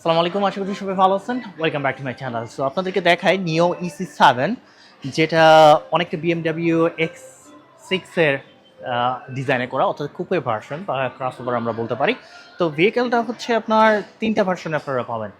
আসসালামু আলাইকুম, আশা করি সবাই ভালো আছেন। Welcome back to my channel so আপনাদেরকে দেখাই নিও ইসি সেভেন যেটা অনেকটা বিএমডাব্লিউ এক্স সিক্সের ডিজাইনে করা, অর্থাৎ কুপে ভার্সন বা ক্রাস ওভার আমরা বলতে পারি। তো ভেহিকেলটা হচ্ছে আপনার তিনটা ভার্সন আপনারা পাবেন।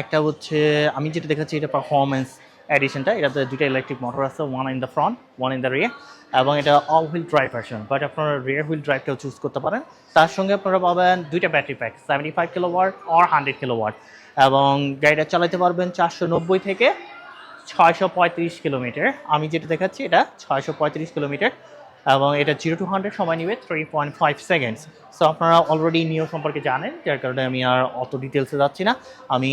একটা হচ্ছে, আমি যেটা দেখাচ্ছি, এটা পারফরমেন্স এডিশনটা এটাতে দুইটা ইলেকট্রিক মোটর আছে one in the front one in the rear এবং এটা all wheel drive version but আপনারা রিয়ার হুইল ড্রাইভটাও চুজ করতে পারেন। তার সঙ্গে আপনারা পাবেন দুইটা battery pack seventy five kilowatt or hundred kilowatt এবং গাড়িটা চালাতে পারবেন চারশো নব্বই থেকে ছয়শো পঁয়ত্রিশ কিলোমিটার আমি যেটা দেখাচ্ছি, এটা ছয়শো পঁয়ত্রিশ কিলোমিটার এবং এটা জিরো টু হান্ড্রেড সময় নেবে three point five seconds so আপনারা অলরেডি নিও সম্পর্কে জানেন, যার কারণে আমি আর অত ডিটেলসে যাচ্ছি না। আমি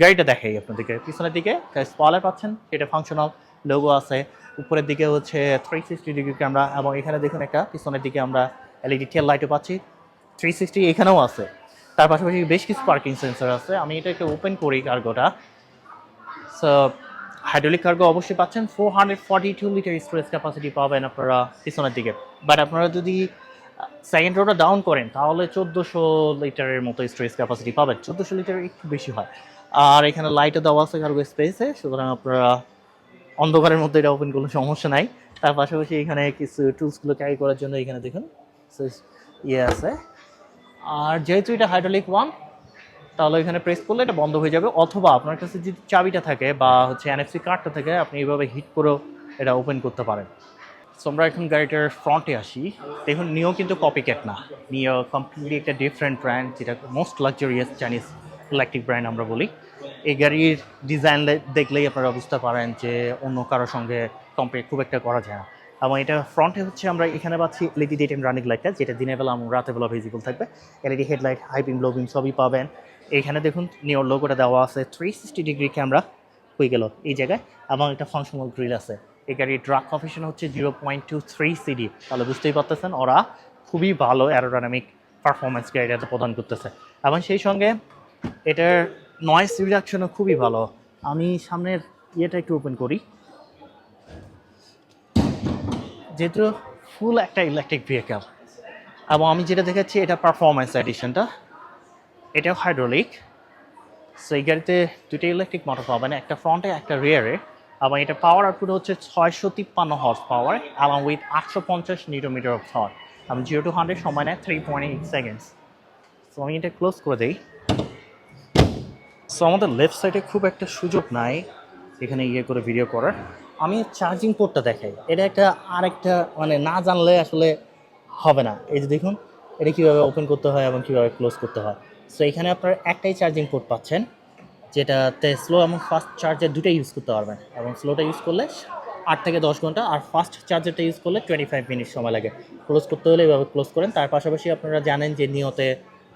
গাড়িটা দেখাই আপনাদেরকে। পিছনের দিকে স্পলার পাচ্ছেন, এটা ফাংশনাল লোগো আছে। উপরের দিকে হচ্ছে থ্রি সিক্সটি ডিগ্রি ক্যামেরা এবং এখানে দেখুন একটা, পিছনের দিকে আমরা এলইডি টেল লাইটও পাচ্ছি। থ্রি সিক্সটি এখানেও আছে। তার পাশাপাশি বেশ কিছু পার্কিং সেন্সার আছে। আমি এটা একটু ওপেন করি কার্গোটা সো হাইড্রোলিক কার্গো অবশ্যই পাচ্ছেন। Four hundred forty two litre storage capacity পাবেন আপনারা পিছনের দিকে। বাট আপনারা যদি সেকেন্ড রোটা ডাউন করেন, তাহলে চোদ্দোশো লিটারের মতো স্টোরেজ ক্যাপাসিটি পাবেন। চোদ্দোশো লিটার একটু বেশি হয়। আর এখানে লাইটও দেওয়া আছে কার্গো স্পেসে সুতরাং আপনারা অন্ধকারের মধ্যে এটা ওপেন করলে সমস্যা নাই। তার পাশাপাশি এখানে কিছু টুলসগুলো ক্যারি করার জন্য এখানে দেখুন। ইয়ে আছে আর যেহেতু এটা হাইড্রোলিক ওয়ান তাহলে এখানে প্রেস করলে এটা বন্ধ হয়ে যাবে। অথবা আপনার কাছে যদি চাবিটা থাকে বা হচ্ছে এনএফসি কার্ডটা থাকে, আপনি এইভাবে হিট করেও এটা ওপেন করতে পারেন। সো আমরা এখন গাড়িটার ফ্রন্টে আসি। দেখুন নিও কিন্তু কপি ক্যাট না। নিও কমপ্লিটলি একটা ডিফারেন্ট ব্র্যান্ড যেটা most luxurious Chinese electric brand আমরা বলি। এই গাড়ির ডিজাইন দেখলেই আপনারা বুঝতে পারেন যে অন্য কারোর সঙ্গে কম্পেয়ার খুব একটা করা যায় না। এবং এটা ফ্রন্টে হচ্ছে আমরা এখানে পাচ্ছি এলইডি ডে রানিং লাইটটা যেটা দিনের বেলা রাতের বেলা ভিজিবল থাকবে। LED headlight high beam low beam সবই পাবেন। এইখানে দেখুন নিওর লোগোটা দেওয়া আছে। থ্রি সিক্সটি ডিগ্রি ক্যামেরা হয়ে গেল এই জায়গায়, এবং একটা ফাংশনাল গ্রিল আছে। এই গাড়ির ড্রাগ কফিশন হচ্ছে zero point two three CD তাহলে বুঝতেই পারতেছেন, ওরা খুবই ভালো অ্যারোডাইনামিক পারফরমেন্স গাড়িটাতে প্রদান করতেছে। এবং সেই সঙ্গে এটার নয়েস রিডাকশনও খুবই ভালো। আমি সামনের ইয়েটা একটু ওপেন করি। যেহেতু ফুল একটা ইলেকট্রিক ভেহিকেল এবং আমি যেটা দেখাচ্ছি, এটা পারফরমেন্স এডিশনটা এটাও হাইড্রোলিক সো এই গাড়িতে দুটো ইলেকট্রিক মোটর পাবেন একটা ফ্রন্টে একটা রিয়ারে এবং এটা পাওয়ার আউটপুট হচ্ছে ছয়শো তিপ্পান্ন হর্স পাওয়ার এবং উইথ আটশো পঞ্চাশ নিউটোমিটার অফ থট এবং জিরো টু হান্ড্রেড সময় নেয় three point eight seconds so আমি এটা ক্লোজ করে দিই। সো আমাদের লেফট সাইডে খুব একটা সুযোগ নাই এখানে ইয়ে করে ভিডিও করার। আমি চার্জিং পোর্টটা দেখাই। এটা একটা আরেকটা মানে না জানলে আসলে হবে না। এই যে দেখুন, এটা কীভাবে ওপেন করতে হয় এবং কীভাবে ক্লোজ করতে হয়। সো এখানে আপনার একটাই চার্জিং পোর্ট পাচ্ছেন যেটাতে স্লো এবং ফাস্ট চার্জার দুটোই ইউজ করতে পারবেন। এবং স্লোটা ইউজ করলে আট থেকে দশ ঘণ্টা, আর ফাস্ট চার্জারটা ইউজ করলে টোয়েন্টি ফাইভ মিনিট সময় লাগে। ক্লোজ করতে হলে এভাবে ক্লোজ করেন। তার পাশাপাশি আপনারা জানেন যে নিয়তে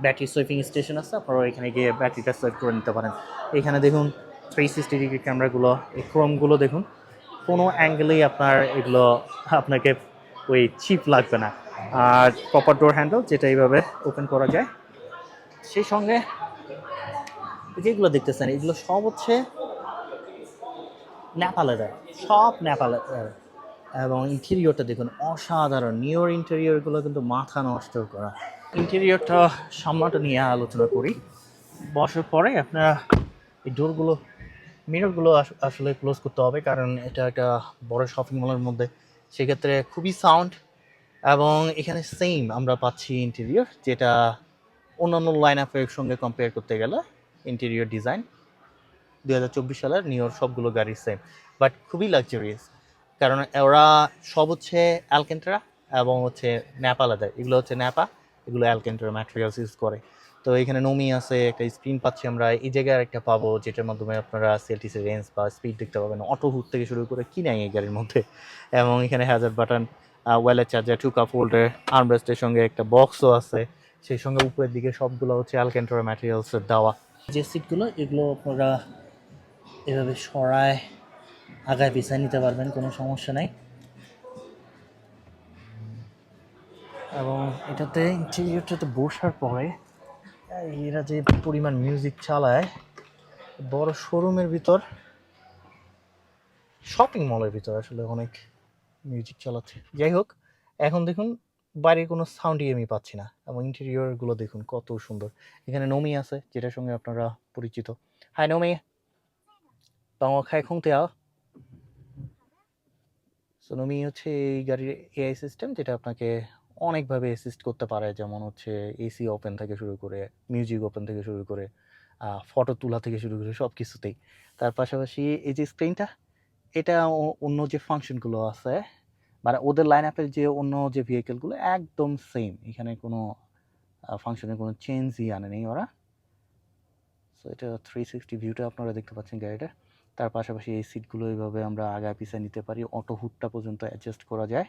ব্যাটারি সুইপিং স্টেশন আছে, আপনারা এখানে গিয়ে ব্যাটারিটা সুইপ করে নিতে পারেন। এখানে দেখুন থ্রি সিক্সটি ডিগ্রি ক্যামেরাগুলো এই ক্রোমগুলো দেখুন, কোনো অ্যাঙ্গেলেই আপনার এগুলো আপনাকে ওই চিপ লাগবে না। আর প্রপার ডোর হ্যান্ডেল যেটা এইভাবে ওপেন করা যায় সেই সঙ্গে যেগুলো দেখতেছেন, এগুলো সব হচ্ছে নেপালের, সব নেপালের। এবং ইন্টেরিয়রটা দেখুন, অসাধারণ। নিউর ইন্টেরিয়রগুলো কিন্তু মাথা নষ্ট করা। ইন্টেরিয়রটা সামনাটা নিয়ে আলোচনা করি। বসার পরে আপনারা এই ডোরগুলো মিররগুলো আসলে ক্লোজ করতে হবে, কারণ এটা একটা বড় শপিং মলের মধ্যে। সেক্ষেত্রে খুবই সাউন্ড এবং এখানে সেম আমরা পাচ্ছি ইন্টেরিয়র যেটা অন্যান্য লাইন আপের সঙ্গে কম্পেয়ার করতে গেলে ইন্টেরিয়র ডিজাইন দু হাজার চব্বিশ সালের নিউর সবগুলো গাড়ির সেম বাট খুবই লাক্সারিয়াস কারণ ওরা সব হচ্ছে অ্যালকেন্ট্রা এবং হচ্ছে ন্যাপা লেদার এগুলো হচ্ছে ন্যাপা এগুলো অ্যালকেন্ট্রা ম্যাটেরিয়ালস ইউজ করে। তো এখানে নমি আছে, একটা স্ক্রিন পাচ্ছি আমরা, এই জায়গায় একটা পাবো, যেটার মাধ্যমে আপনারা সেলটিসের রেঞ্জ বা স্পিড দেখতে পাবেন অটো হুড থেকে শুরু করে কি নাই এই গাড়ির মধ্যে। এবং এখানে হ্যাজার বাটন ওয়েলের চার্জার টু কাপ হোল্ডার আর্মরেস্টের সঙ্গে একটা বক্সও আছে। সেই সঙ্গে উপরের দিকে সবগুলো হচ্ছে অ্যালকেন্ট্রা ম্যাটেরিয়ালসের দেওয়া। যে সিটগুলো এগুলো আপনারা এভাবে সরায় আগায় পিছায় নিতে পারবেন, কোনো সমস্যা নাই। এবং এটাতে ইন্টেরিয়রটাতে বসার পরে, এরা যে পরিমাণ মিউজিক চালায়, বড় শোরুমের ভিতর শপিং মলের ভিতর আসলে অনেক মিউজিক চালাচ্ছে। যাই হোক, এখন দেখুন বাইরের কোনো সাউন্ডই আমি পাচ্ছি না। এবং ইন্টেরিয়রগুলো দেখুন কত সুন্দর। এখানে নমি আছে, যেটার সঙ্গে আপনারা পরিচিত। হাই নমি। বাংলা খাই খুঁতে আও। সো নমি হচ্ছে এই গাড়ির এআই সিস্টেম যেটা আপনাকে অনেকভাবে অ্যাসিস্ট করতে পারে, যেমন হচ্ছে এসি ওপেন থেকে শুরু করে মিউজিক ওপেন থেকে শুরু করে ফটো তোলা থেকে শুরু করে, সব কিছুতেই। তার পাশাপাশি এই যে স্ক্রিনটা এটা অন্য যে ফাংশনগুলো আছে মানে ওদের লাইন আপের যে অন্য যে ভেহিকেলগুলো একদম সেম এখানে কোনো ফাংশনে কোনো চেঞ্জই আনে নেই ওরা। সো এটা থ্রি সিক্সটি ভিউটা আপনারা দেখতে পাচ্ছেন গাড়িটা। তার পাশাপাশি এই সিটগুলো এইভাবে আমরা আগায় পিছিয়ে নিতে পারি। অটো হুডটা পর্যন্ত অ্যাডজাস্ট করা যায়।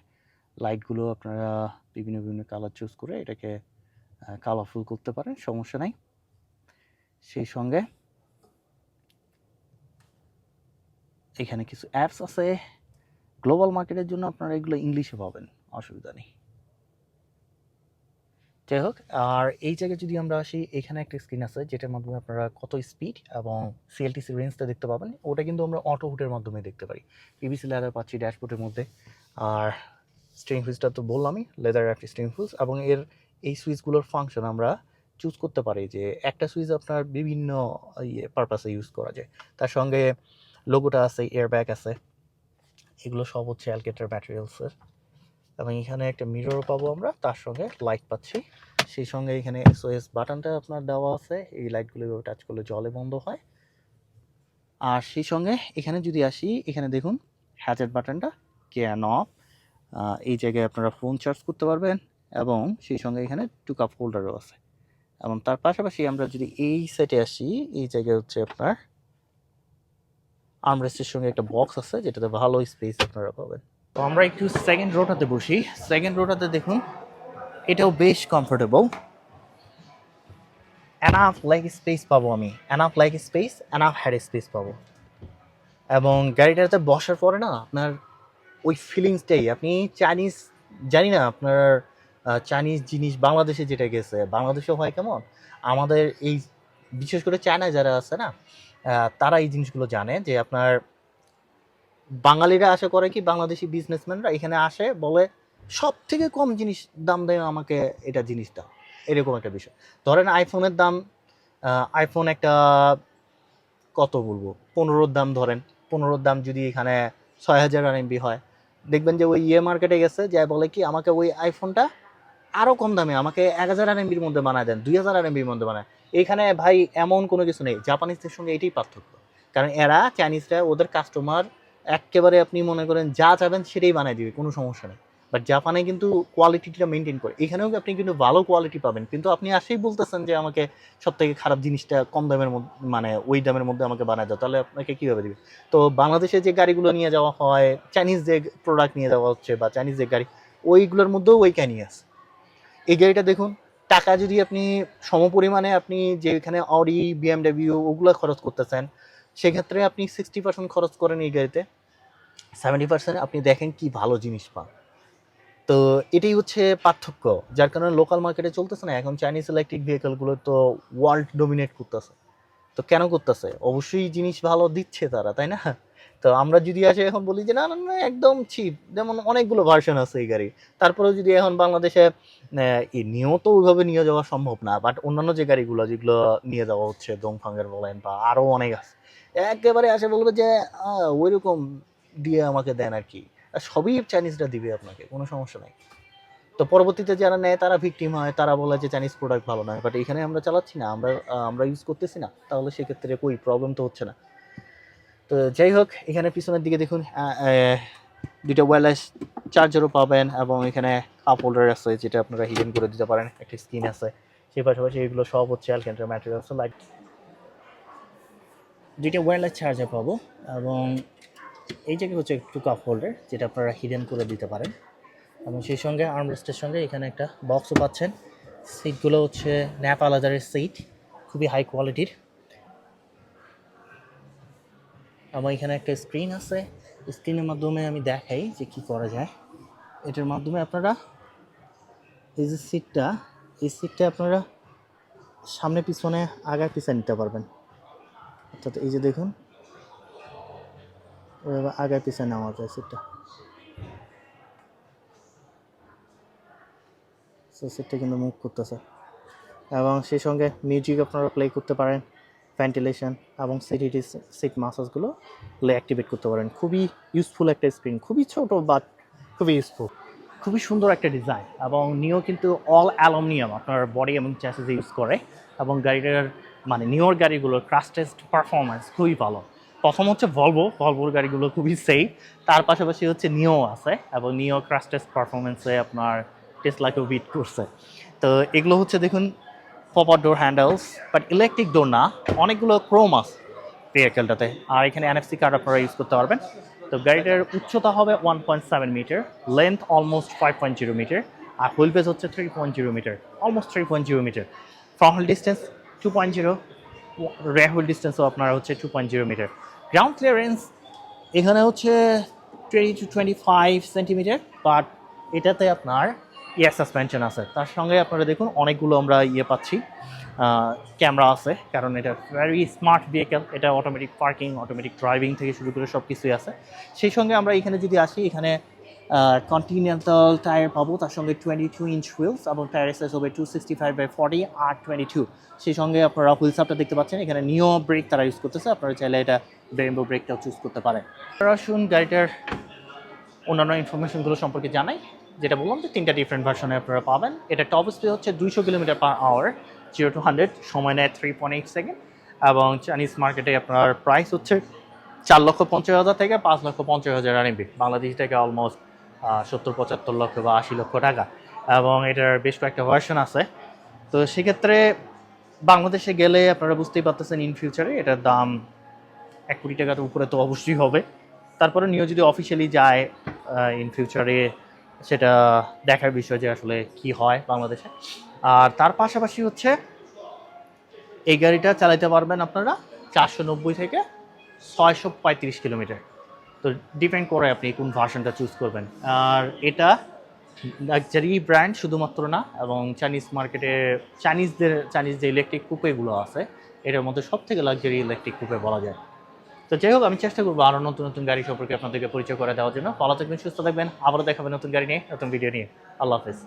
লাইটগুলো আপনারা বিভিন্ন বিভিন্ন কালার চুজ করে এটাকে কালারফুল করতে পারেন, সমস্যা নাই। সেই সঙ্গে এখানে কিছু অ্যাপস আছে। গ্লোবাল মার্কেটের জন্য আপনারা এগুলো ইংলিশে পাবেন, অসুবিধা নেই। যাই হোক আর এই জায়গায় যদি আমরা আসি, এখানে একটা স্ক্রিন আছে, যেটার মাধ্যমে আপনারা কত স্পিড এবং সিএলটিসি রেঞ্জটা দেখতে পাবেন। ওটা কিন্তু আমরা অটো হুটের মাধ্যমে দেখতে পারি। পিভিসি লেদার পাচ্ছি ড্যাশবোর্ডের মধ্যে। আর স্ট্রিং হুইলসটা তো বললামই লেদার একটা স্ট্রিং হুইলস এবং এর এই সুইচগুলোর ফাংশন আমরা চুজ করতে পারি যে, একটা সুইচ আপনার বিভিন্ন ইয়ে পারপাসে ইউজ করা যায়। তার সঙ্গে লোগোটা আছে এয়ারব্যাগ আছে। এগুলো সব হচ্ছে অ্যালকেটার ম্যাটেরিয়ালসের। এবং এখানে একটা মিরর পাবো আমরা, তার সঙ্গে লাইট পাচ্ছি। সেই সঙ্গে এখানে এসওএস বাটনটা আপনার দেওয়া আছে, এই লাইটগুলো টাচ করলে জলে বন্ধ হয়। আর সেই সঙ্গে এখানে যদি আসি, এখানে দেখুন হ্যাজেট বাটনটা ক্যান অফ এই জায়গায় আপনারা ফোন চার্জ করতে পারবেন, এবং সেই সঙ্গে এখানে টু কাপ হোল্ডারও আছে। এবং তার পাশাপাশি আমরা যদি এই সেটে আসি, এই জায়গায় হচ্ছে আপনার আর্মরেস্টের সঙ্গে একটা বক্স আছে, যেটাতে ভালো স্পেস আপনারা পাবেন। তো আমরা একটু সেকেন্ড রোটাতে বসি। সেকেন্ড রোটাতে দেখুন, এটাও বেশ কমফোর্টেবল অ্যানাফ লাইক স্পেস পাবো আমি। Enough like space enough head space পাবো। এবং গাড়িটাতে বসার পরে না, আপনার ওই ফিলিংসটাই আপনি চাইনিজ জানি না আপনার চাইনিজ জিনিস বাংলাদেশে যেটা গেছে, বাংলাদেশেও হয় কেমন? আমাদের এই, বিশেষ করে চায়নায় যারা আছে না তারা এই জিনিসগুলো জানে যে আপনার বাঙালিরা আশা করে কি বাংলাদেশি বিজনেসম্যানরা এখানে আসে বলে সব থেকে কম জিনিস দাম দেয় আমাকে এটা জিনিসটা, এরকম একটা বিষয়। ধরেন আইফোনের দাম আইফোন একটা কত বলব? পনেরোর দাম ধরেন, পনেরোর দাম যদি এখানে ছয় হাজার আরএমবি হয়, দেখবেন যে ওই ইয়ে মার্কেটে গেছে যে বলে কি আমাকে ওই আইফোনটা আরও কম দামে, আমাকে এক হাজার আরএমবির মধ্যে বানায় দেন, দুই হাজার আরএমবির মধ্যে বানায়। এইখানে ভাই এমন কোনো কিছু নেই। জাপানিজদের সঙ্গে এটাই পার্থক্য। কারণ এরা চাইনিজরা ওদের কাস্টমার একেবারে আপনি মনে করেন যা চাবেন সেটাই বানায় দিবে, কোনো সমস্যা নেই। বাট জাপানে কিন্তু কোয়ালিটিটা মেনটেন করে। এখানেও আপনি কিন্তু ভালো কোয়ালিটি পাবেন। কিন্তু আপনি আসেই বলতেছেন যে আমাকে সব থেকে খারাপ জিনিসটা কম দামের মধ্যে মানে ওই দামের মধ্যে আমাকে বানায় দাও, তাহলে আপনাকে কীভাবে দিবে? তো বাংলাদেশে যে গাড়িগুলো নিয়ে যাওয়া হয় চাইনিজ যে প্রোডাক্ট নিয়ে যাওয়া হচ্ছে বা চাইনিজ যে গাড়ি, ওইগুলোর মধ্যেও ওই ক্যানি আছে এই গাড়িটা দেখুন টাকা যদি আপনি সমপরিমাণে আপনি যেখানে অডি বিএমডাব্লিউ ওগুলো খরচ করতেছেন, সেক্ষেত্রে আপনি সিক্সটি পার্সেন্ট খরচ করেন এই গাড়িতে। সেভেন্টি পার্সেন্ট আপনি দেখেন কি ভালো জিনিস পান। তো এটাই হচ্ছে পার্থক্য, যার কারণে লোকাল মার্কেটে চলতেছে না, এখন চাইনিজ ইলেকট্রিক ভেহিকলগুলো তো ওয়ার্ল্ড ডোমিনেট করতেছে। তো কেন করতেছে? অবশ্যই জিনিস ভালো দিচ্ছে তারা, তাই না? তো আমরা যদি আসে এখন বলি যে না না একদম চিপ যেমন অনেকগুলো ভার্সন আছে এই গাড়ি তারপরেও যদি এখন বাংলাদেশে নিয়েও তো ওইভাবে নিয়ে যাওয়া সম্ভব না বাট অন্যান্য যে গাড়িগুলো যেগুলো নিয়ে যাওয়া হচ্ছে দংফাঙ্গের বলেন বা আরও অনেক আছে একেবারে আসে বলবে যে আহ, ওইরকম দিয়ে আমাকে দেন আর কি। সবই চাইনিজরা দিবে আপনাকে কোনো সমস্যা নাই। তো পরবর্তীতে যারা নেয় তারা ভিকটিম হয় তারা বলে যে চাইনিজ প্রোডাক্ট ভালো নয়। বাট এখানে আমরা চালাচ্ছি না আমরা আমরা ইউজ করতেছি না। তাহলে সেক্ষেত্রে কই? প্রবলেম তো হচ্ছে না। তো যাই হোক এখানে পিছনের দিকে দেখুন দুইটা ওয়্যারলেস চার্জারও পাবেন এবং এখানে কাপ হোল্ডার আছে যেটা আপনারা হিডেন করে দিতে পারেন, একটা স্ক্রিন আছে। সেই পাশাপাশি এগুলো সব হচ্ছে অ্যালকেন্টার ম্যাটেরিয়ালস লাইক দুইটা ওয়্যারলেস চার্জার পাবো এবং এই জায়গায় হচ্ছে একটু কাপ হোল্ডার যেটা আপনারা হিডেন করে দিতে পারেন। এবং সেই সঙ্গে আর্মরেস্টের সঙ্গে এখানে একটা বক্সও পাচ্ছেন। সিটগুলো হচ্ছে ন্যাপ আলাদারের সিট খুবই হাই কোয়ালিটির আমার এখানে একটা স্ক্রিন আছে। স্ক্রিনের মাধ্যমে আমি দেখাই যে কি করা যায়। এটার মাধ্যমে আপনারা এই যে সিটটা এই সিটটা আপনারা সামনে পিছনে আগায় পিছনে নিতে পারবেন। অর্থাৎ এই যে দেখুন, এভাবে আগায় পিছনে নেওয়া যায় সিটটা সো সিটটা কিন্তু মুভ করতেছে। এবং সেই সঙ্গে মিউজিক আপনারা প্লে করতে পারেন। ভেন্টিলেশন এবং সিটি সিট মাসাজগুলো অ্যাক্টিভেট করতে পারেন খুবই ইউজফুল একটা স্ক্রিন খুবই ছোট বাট খুবই ইউজফুল খুবই সুন্দর একটা ডিজাইন এবং নিও কিন্তু অল অ্যালুমিনিয়াম আপনার বডি এবং চ্যাসেস ইউজ করে এবং গাড়িটার মানে নিওর গাড়িগুলোর ক্রাস্টেস্ট পারফরমেন্স খুবই ভালো প্রথম হচ্ছে ভলভো ভলভোর গাড়িগুলো খুবই সেফ তার পাশাপাশি হচ্ছে নিও আছে এবং নিও ক্রাশ টেস্ট পারফরমেন্সে আপনার টেস্ট টেসলাকেও বিট করছে তো এগুলো হচ্ছে দেখুন popper door handles but electric door না, অনেকগুলো ক্রোম আছে ভেহিকেলটাতে আর এখানে এনএফসি কার্ড আপনারা ইউজ করতে পারবেন। তো গাড়িটার উচ্চতা হবে one point seven metre length almost five point zero metre আর হুইল বেস হচ্ছে three point zero metre almost three point zero metre front wheel distance two point zero rear wheel ডিস্টেন্সও আপনার হচ্ছে two point zero metre ground clearance এখানে হচ্ছে twenty two twenty five centimetre but এটাতে আপনার ইয়ার suspension আছে। তার সঙ্গে আপনারা দেখুন, অনেকগুলো আমরা ইয়ে পাচ্ছি। ক্যামেরা আছে, কারণ এটা ভেরি স্মার্ট ভেহিকেল এটা অটোমেটিক পার্কিং অটোমেটিক ড্রাইভিং থেকে শুরু করে সব কিছুই আছে। সেই সঙ্গে আমরা এখানে যদি আসি, এখানে কন্টিনেন্টাল টায়ার পাবো, তার সঙ্গে টোয়েন্টি টু ইঞ্চ হুইলস এবং টায়ার এসএস হবে two sixty five by forty R twenty two সেই সঙ্গে আপনারা হুইলস আপটা দেখতে পাচ্ছেন, এখানে নিও ব্রেক তারা ইউজ করতেছে, আপনারা চাইলে এটা ব্রেনবো ব্রেকটাও চুজ করতে পারেন। আপনারা আসুন গাড়িটার অন্যান্য ইনফরমেশনগুলো সম্পর্কে জানাই। যেটা বললাম যে তিনটা ডিফারেন্ট ভার্সনে আপনারা পাবেন। এটা টপ স্পিড হচ্ছে দুইশো kilometre per hour zero two hundred সময় নেয় থ্রি পয়েন্ট এইট সেকেন্ড এবং চাইনিজ মার্কেটে আপনার প্রাইস হচ্ছে চার লক্ষ পঞ্চাশ হাজার থেকে পাঁচ লক্ষ পঞ্চাশ হাজার আরএমবি বাংলাদেশ থেকে অলমোস্ট সত্তর, পঁচাত্তর লক্ষ বা আশি লক্ষ টাকা। এবং এটার বেশ কয়েকটা ভার্সন আছে। তো সেক্ষেত্রে বাংলাদেশে গেলে আপনারা বুঝতেই পারতেছেন ইন ফিউচারে এটার দাম এক কোটি টাকার উপরে তো অবশ্যই হবে। তারপরে নিও যদি অফিসিয়ালি যায় ইন ফিউচারে সেটা দেখার বিষয় যে আসলে কি হয় বাংলাদেশে। আর তার পাশাপাশি হচ্ছে, এই গাড়িটা চালাতে পারবেন আপনারা চারশো নব্বই থেকে ছয়শো পঁয়ত্রিশ কিলোমিটার। তো ডিপেন্ড করে আপনি কোন ভার্সনটা চুজ করবেন। আর এটা লাক্সারি ব্র্যান্ড শুধুমাত্র না, এবং চাইনিজ মার্কেটে চাইনিজদের চাইনিজ যে ইলেকট্রিক কুপেগুলো আছে, এটার মধ্যে সব থেকে লাক্সারি ইলেকট্রিক কুপে বলা যায়। তো যাই হোক, আমি চেষ্টা করব আরও নতুন নতুন গাড়ি সম্পর্কে আপনাদেরকে পরিচয় করে দেওয়ার জন্য। ভালো থাকবেন, সুস্থ থাকবেন। আবারও দেখাবেন নতুন গাড়ি নিয়ে, নতুন ভিডিও নিয়ে। আল্লাহ হাফেজ।